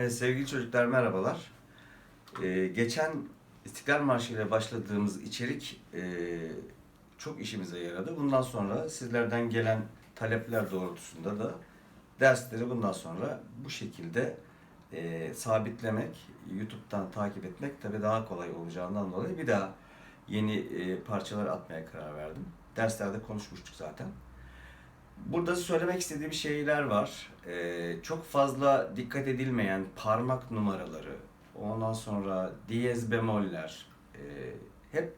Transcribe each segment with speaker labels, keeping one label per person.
Speaker 1: Evet, sevgili çocuklar merhabalar. Ee, geçen İstiklal Marşı ile başladığımız içerik e, çok işimize yaradı. Bundan sonra sizlerden gelen talepler doğrultusunda da dersleri bundan sonra bu şekilde e, sabitlemek, YouTube'dan takip etmek tabii daha kolay olacağından dolayı bir daha yeni e, parçalar atmaya karar verdim. Derslerde konuşmuştuk zaten. Burada söylemek istediğim şeyler var. Ee, çok fazla dikkat edilmeyen parmak numaraları, ondan sonra diyez bemoller e, hep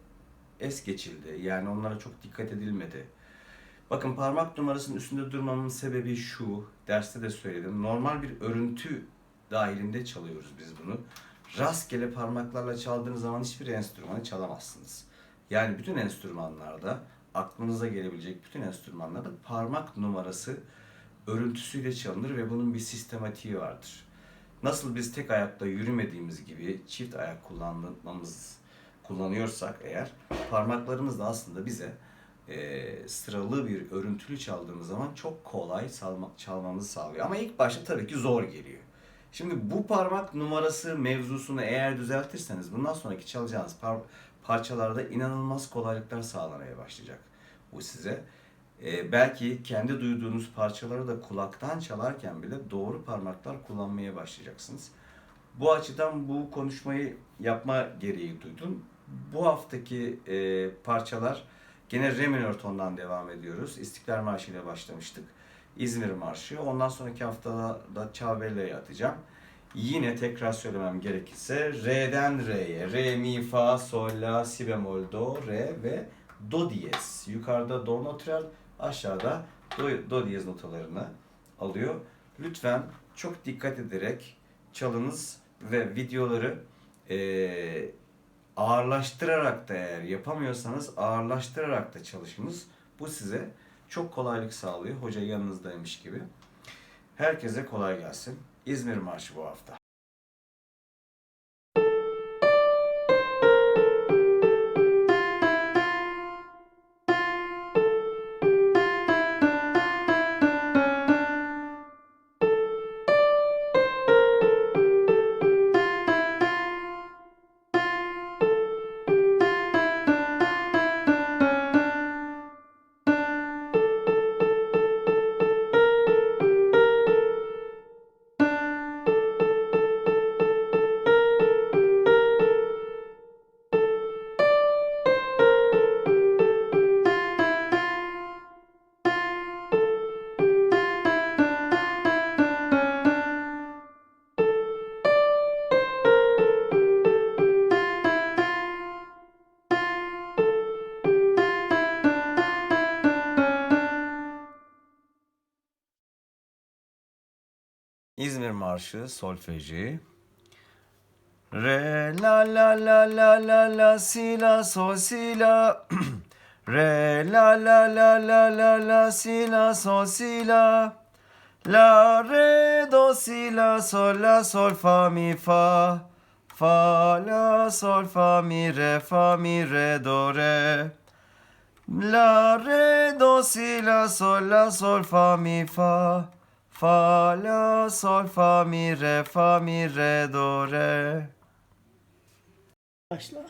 Speaker 1: es geçildi. Yani onlara çok dikkat edilmedi. Bakın parmak numarasının üstünde durmamın sebebi şu, derste de söyledim. Normal bir örüntü dahilinde çalıyoruz biz bunu. Rastgele parmaklarla çaldığınız zaman hiçbir enstrümanı çalamazsınız. Yani bütün enstrümanlarda aklınıza gelebilecek bütün enstrümanlarda parmak numarası örüntüsüyle çalınır ve bunun bir sistematiği vardır. Nasıl biz tek ayakta yürümediğimiz gibi çift ayak kullanmamız kullanıyorsak eğer parmaklarımız da aslında bize e, sıralı bir örüntülü çaldığımız zaman çok kolay çalma, çalmamızı sağlıyor. Ama ilk başta tabii ki zor geliyor. Şimdi bu parmak numarası mevzusunu eğer düzeltirseniz bundan sonraki çalacağınız par- parçalarda inanılmaz kolaylıklar sağlamaya başlayacak bu size. Ee, belki kendi duyduğunuz parçaları da kulaktan çalarken bile doğru parmaklar kullanmaya başlayacaksınız. Bu açıdan bu konuşmayı yapma gereği duydum. Bu haftaki e, parçalar gene re minör tondan devam ediyoruz. İstiklal Marşı ile başlamıştık. İzmir Marşı. Ondan sonraki haftada da Çavbella'ya atacağım. Yine tekrar söylemem gerekirse Re'den Re'ye. Re, mi, fa, sol, la, si bemol, do, re ve do diyez. Yukarıda do natürel, aşağıda do, do diyez notalarını alıyor. Lütfen çok dikkat ederek çalınız ve videoları eee, ağırlaştırarak da eğer yapamıyorsanız ağırlaştırarak da çalışınız. Bu size çok kolaylık sağlıyor. Hoca yanınızdaymış gibi. Herkese kolay gelsin. İzmir Marşı bu hafta. İzmir Marşı solfeji. Re la la la la la la si la sol si la Re la la la la la la si la sol si la La re do si la sol la sol fa mi fa Fa la sol fa mi re fa mi re do re La re do si la sol la sol fa mi fa Fa la sol fa mi re fa mi re do re.
Speaker 2: Başla.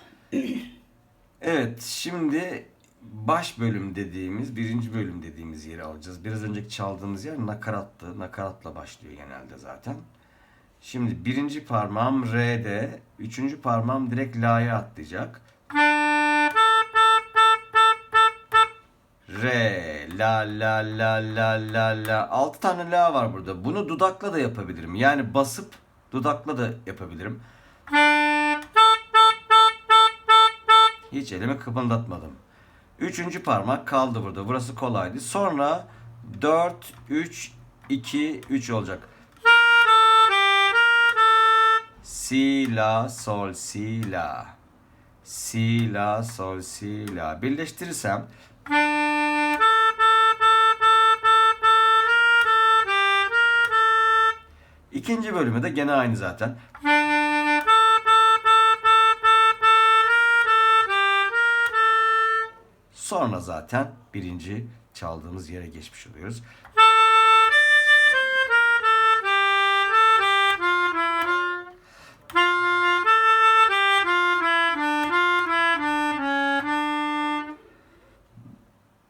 Speaker 1: Evet şimdi baş bölüm dediğimiz birinci bölüm dediğimiz yeri alacağız. Biraz önceki çaldığımız yer nakarattı. Nakaratla başlıyor genelde zaten. Şimdi birinci parmağım R'de, üçüncü parmağım direkt La'ya atlayacak. Re, la la la la la la. Altı tane la var burada. Bunu dudakla da yapabilirim. Yani basıp dudakla da yapabilirim. Hiç elimi kıpırdatmadım. Üçüncü parmak kaldı burada. Burası kolaydı. Sonra 4, 3, 2, 3 olacak. Si, la, sol, si, la. Si, la, sol, si, la. Birleştirirsem İkinci bölümü de gene aynı zaten. Sonra zaten birinci çaldığımız yere geçmiş oluyoruz.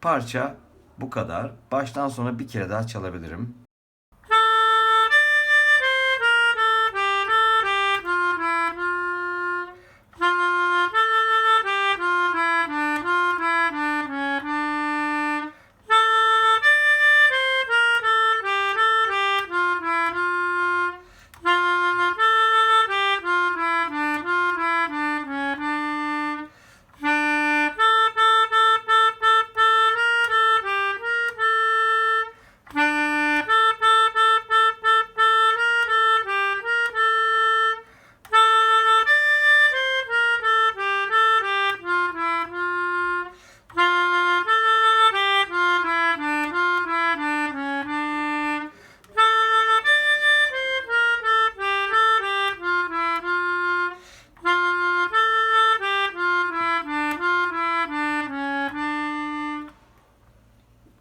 Speaker 1: Parça bu kadar. Baştan sona bir kere daha çalabilirim.